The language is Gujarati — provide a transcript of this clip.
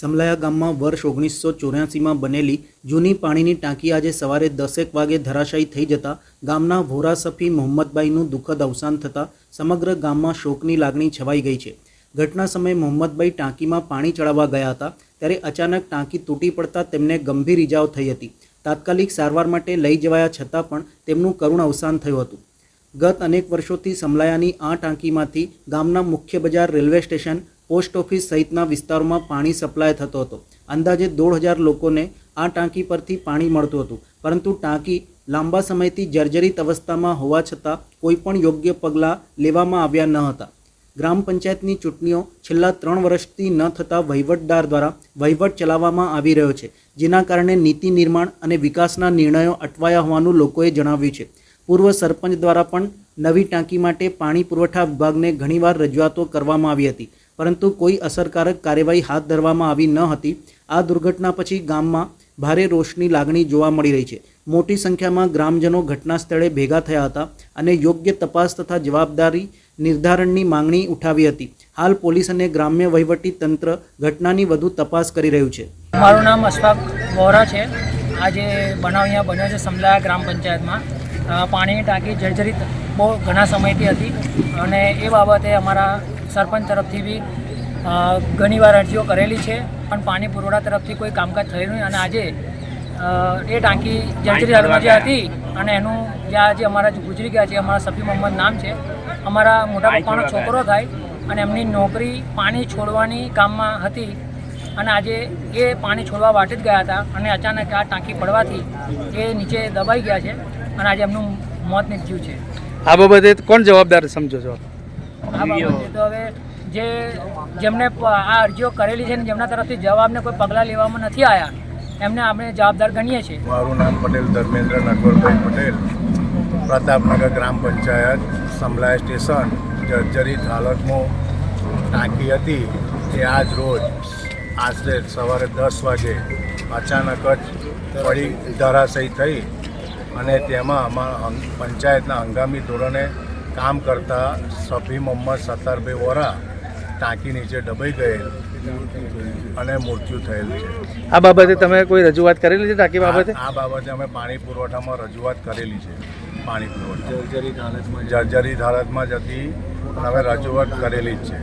સમલાયા ગામમાં વર્ષ ઓગણીસો ચોર્યાસીમાં બનેલી જૂની પાણીની ટાંકી આજે સવારે દસેક વાગે ધરાશાયી થઈ જતા ગામના ભોરા સફી મોહમ્મદભાઈનું દુઃખદ અવસાન થતાં સમગ્ર ગામમાં શોકની લાગણી છવાઈ ગઈ છે. ઘટના સમયે મોહમ્મદભાઈ ટાંકીમાં પાણી ચડાવવા ગયા હતા, ત્યારે અચાનક ટાંકી તૂટી પડતા તેમને ગંભીર ઇજાઓ થઈ હતી. તાત્કાલિક સારવાર માટે લઈ જવાયા છતાં પણ તેમનું કરુણ અવસાન થયું હતું. ગત અનેક વર્ષોથી સમલાયાની આ ટાંકીમાંથી ગામના મુખ્ય બજાર રેલવે સ્ટેશન પોસ્ટ ઓફિસ સહિતના વિસ્તારોમાં પાણી સપ્લાય થતો હતો. અંદાજે દોઢ હજાર લોકોને આ ટાંકી પરથી પાણી મળતું હતું. પરંતુ ટાંકી લાંબા સમયથી જર્જરિત અવસ્થામાં હોવા છતાં કોઈપણ યોગ્ય પગલાં લેવામાં આવ્યા ન હતા. ગ્રામ પંચાયતની ચૂંટણીઓ છેલ્લા ત્રણ વર્ષથી ન થતા વહીવટદાર દ્વારા વહીવટ ચલાવવામાં આવી રહ્યો છે, જેના કારણે નીતિ નિર્માણ અને વિકાસના નિર્ણયો અટવાયા હોવાનું લોકોએ જણાવ્યું છે. પૂર્વ સરપંચ દ્વારા પણ નવી ટાંકી માટે પાણી પુરવઠા વિભાગને ઘણીવાર રજૂઆતો કરવામાં આવી હતી. પરંતુ કોઈ અસરકારક કાર્યવાહી હાથ ધરવામાં આવી ન હતી. આ દુર્ઘટના પછી ગામમાં ભારે રોષની લાગણી જોવા મળી રહી છે. મોટી સંખ્યામાં ગ્રામજનો ઘટના સ્થળે ભેગા થયા હતા અને યોગ્ય તપાસ તથા જવાબદારી નિર્ધારણની માંગણી ઉઠાવી હતી. હાલ પોલીસ અને ગ્રામ્ય વહીવટી તંત્ર ઘટનાની વધુ તપાસ કરી રહ્યું છે. મારું નામ અશફાક વોરા છે. આજે બનાવ અહીંયા બન્યો છે સમલાયા ગ્રામ પંચાયતમાં પાણીની ટાંકી જર્જરિત બહુ ઘણા સમયથી હતી અને એ બાબતે અમારા સરપંચ તરફથી બી ઘણીવાર અરજીઓ કરેલી છે પણ પાણી પુરવઠા તરફથી કોઈ કામકાજ થયેલું નહીં. અને આજે એ ટાંકી જર્જરિત હાલમાં જે હતી અને એનું જે આજે અમારા ગુજરી ગયા છે અમારા સફી મોહમ્મદ નામ છે અમારા મોટા પપ્પાનો છોકરો થાય અને એમની નોકરી પાણી છોડવાની કામમાં હતી. અને આજે એ પાણી છોડવા વાટે જ ગયા હતા અને અચાનક આ ટાંકી પડવાથી એ નીચે દબાઈ ગયા છે અને આજે એમનું મોત નીપજ્યું છે. આ બાબતે કોણ જવાબદાર સમજો છો? બાબતે તો હવે જે જેમને આ અરજીઓ કરેલી છે ને જેમના તરફથી જવાબને કોઈ પગલાં લેવામાં નથી આવ્યા એમને આપણે જવાબદાર ગણીએ છીએ. મારું નામ પટેલ ધર્મેન્દ્ર નકવરભાઈ પટેલ પ્રતાપનગર ગ્રામ પંચાયત સમલાય સ્ટેશન જર્જરિત હાલતમાં ટાંકી હતી એ આજ રોજ આશરે સવારે દસ વાગે અચાનક જ પડી ધરાશયી થઈ અને તેમાં અમારા પંચાયતના હંગામી ધોરણે કામ કરતા સફી મોહમ્મદ સત્તારભાઈ વોરા ટાંકી નીચે દબાઈ ગયેલ અને મૃત્યુ થયેલ છે. આ બાબતે તમે કોઈ રજૂઆત કરેલી છે ટાંકી બાબતે? આ બાબતે અમે પાણી પુરવઠામાં રજૂઆત કરેલી છે પાણી પુરવઠા જર્જરિત હાલતમાં જતી. અમે રજૂઆત કરેલી જ છે.